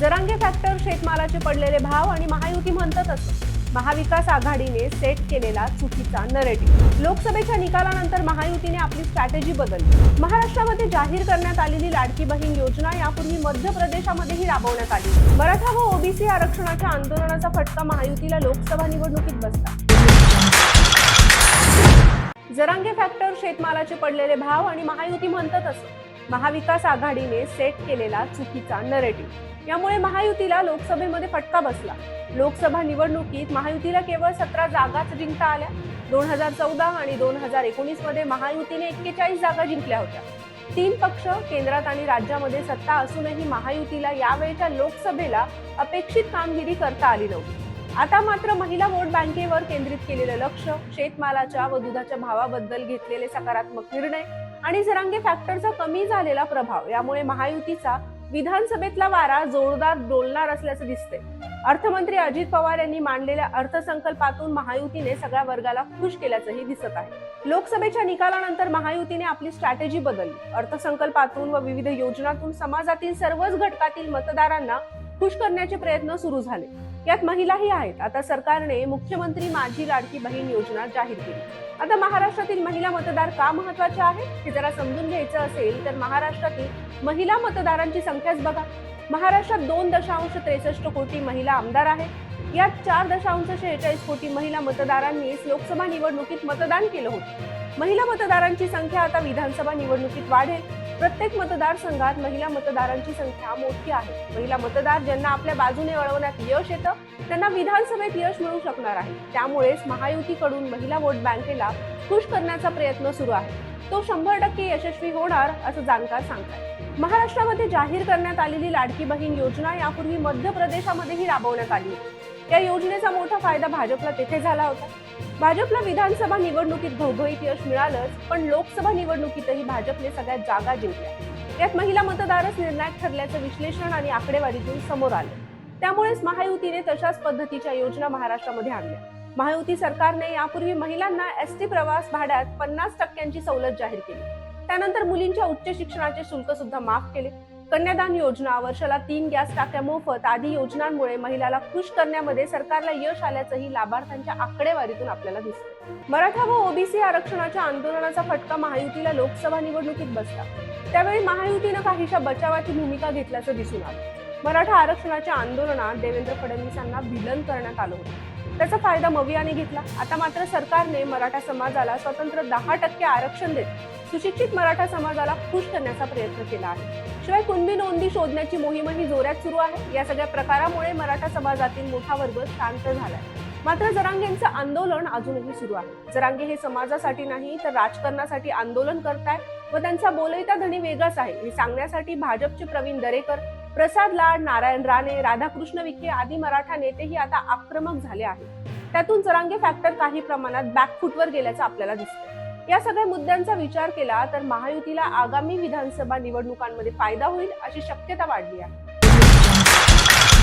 Jarange factor शेतमालाचे पडलेले भाव आणि महायुती म्हणतात असं. महाविकास आघाडीने सेट केलेला चुकीचा नरेटिव्ह लोकसभेच्या निकालानंतर महायुतीने आपली स्ट्रॅटेजी बदलली. महाराष्ट्रामध्ये जाहीर करण्यात आलेली लाडकी बहीण योजना यापूर्वी मध्य प्रदेशामध्येही राबवण्यात आली. मराठा व ओबीसी आरक्षणाच्या आंदोलनाचा फटका महायुतीला लोकसभा निवडणुकीत बसला. जरांगे फॅक्टर शेतमालाचे पडलेले भाव आणि महायुती म्हणतात असं. महाविकास आघाडीने सेट केलेला चुकीचा नरेटिव्ह यामुळे महायुतीला लोकसभेमध्ये फटका बसला. लोकसभा निवडणुकीत महायुतीला केवळ सतरा जागाच जिंकता आल्या. दोन हजार चौदा आणि दोन हजार एकोणीसमध्ये महायुतीने एक्केचाळीस जागा जिंकल्या होत्या. तीन पक्ष केंद्रात आणि राज्यामध्ये सत्ता असूनही महायुतीला यावेळच्या लोकसभेला अपेक्षित कामगिरी करता आली नव्हती. आता मात्र महिला वोट बँकेवर केंद्रित केलेलं लक्ष शेतमालाच्या व दुधाच्या भावाबद्दल घेतलेले सकारात्मक निर्णय आणि जरांगे फॅक्टरचा कमी झालेला प्रभाव यामुळे महायुतीचा विधानसभेतला वारा जोरदार डोलणार असल्याचं दिसतंय. अर्थमंत्री अजित पवार यांनी मांडलेल्या अर्थसंकल्पातून महायुतीने सगळ्या वर्गाला खुश केल्याचंही दिसत आहे. लोकसभेच्या निकालानंतर महायुतीने आपली स्ट्रॅटेजी बदलली. अर्थसंकल्पातून व विविध योजनातून समाजातील सर्वच घटकातील मतदारांना खुश करण्याचे प्रयत्न सुरू झाले. यात महिलाही आहेत. आता सरकारने मुख्यमंत्री माझी लाडकी बहीण योजना जाहीर केली. आता महाराष्ट्रातील महिला मतदार का महत्त्वाचे आहेत? हे जरा समजून घ्यायचं असेल तर महाराष्ट्रातील महिला मतदारांची संख्याच बघा. महाराष्ट्रात दोन दशांश त्रेसष्ट कोटी महिला आमदार आहेत. यात चार दशांश शेहेचाळीस कोटी महिला मतदारांनीच लोकसभा निवडणुकीत मतदान केलं होतं. महिला मतदारांची संख्या आता विधानसभा निवडणुकीत वाढेल. प्रत्येक मतदारसंघात महिला मतदारांची संख्या मोठी आहे. महिला मतदार ज्यांना आपल्या बाजूने वळवण्यात यश येतं त्यांना विधानसभेत यश मिळू शकणार आहे. त्यामुळेच महायुतीकडून महिला वोट बँकेला खुश करण्याचा प्रयत्न सुरू आहे. तो शंभर टक्के यशस्वी होणार असं जाणकार सांगतात. महाराष्ट्रामध्ये जाहीर करण्यात आलेली लाडकी बहीण योजना यापूर्वी मध्य प्रदेशामध्येही राबवण्यात आली या योजनेचा मोठा फायदा भाजपला तेथे झाला होता. भाजपला विधानसभा निवडणुकीत घवघवीत यश मिळालंच पण लोकसभा निवडणुकीतही भाजपने सगळ्या जागा जिंकल्या. यात महिला मतदारच निर्णायक ठरल्याचं विश्लेषण आणि आकडेवारीतून समोर आलं. त्यामुळेच महायुतीने तशाच पद्धतीच्या योजना महाराष्ट्रामध्ये आणल्या. महायुती सरकारने यापूर्वी महिलांना एस टी प्रवास भाड्यात पन्नास टक्क्यांची सवलत जाहीर केली. त्यानंतर मुलींच्या उच्च शिक्षणाचे शुल्क सुद्धा माफ केले. कन्यादान योजना वर्षाला तीन गॅस टाक्या मोफत आदी योजनांमुळे महिलाला खुश करण्यामध्ये सरकारला यश आल्याचंही लाभार्थ्यांच्या आकडेवारीतून आपल्याला दिसतं मराठा व ओबीसी आरक्षणाच्या आंदोलनाचा फटका महायुतीला लोकसभा निवडणुकीत बसला. त्यावेळी महायुतीनं काहीशा बचावाची भूमिका घेतल्याचं दिसून आलं. मराठा आरक्षणाच्या आंदोलनात देवेंद्र फडणवीसांना भिलन करण्यात आलं होतं. त्याचा फायदा मवियाने घेतला. आता मात्र सरकारने मराठा समाजाला स्वतंत्र दहा टक्के आरक्षण देत सुशिक्षित मराठा समाजाला खुश करण्याचा प्रयत्न केला आहे. शिवाय कुणबी नोंदी शोधण्याची मोहीमही जोरात सुरू आहे. या सगळ्या प्रकारामुळे मराठा समाजातील मोठा वर्ग शांत झालाय. मात्र जरांगेंचं आंदोलन अजूनही सुरू आहे. जरांगे हे समाजासाठी नाही तर राजकारणासाठी आंदोलन करताय व त्यांचा बोलयता धनी वेगळाच आहे. हे सांगण्यासाठी भाजपचे प्रवीण दरेकर प्रसाद लाड नारायण राणे राधाकृष्ण विखे आदी मराठा नेतेही आता आक्रमक झाले आहेत. त्यातून जरांगे फॅक्टर काही प्रमाणात बॅकफूटवर गेल्याचं आपल्याला दिसतं या सगळ्या मुद्द्यांचा विचार केला तर महायुतीला आगामी विधानसभा निवडणुकांमध्ये फायदा होईल अशी शक्यता वाढली आहे.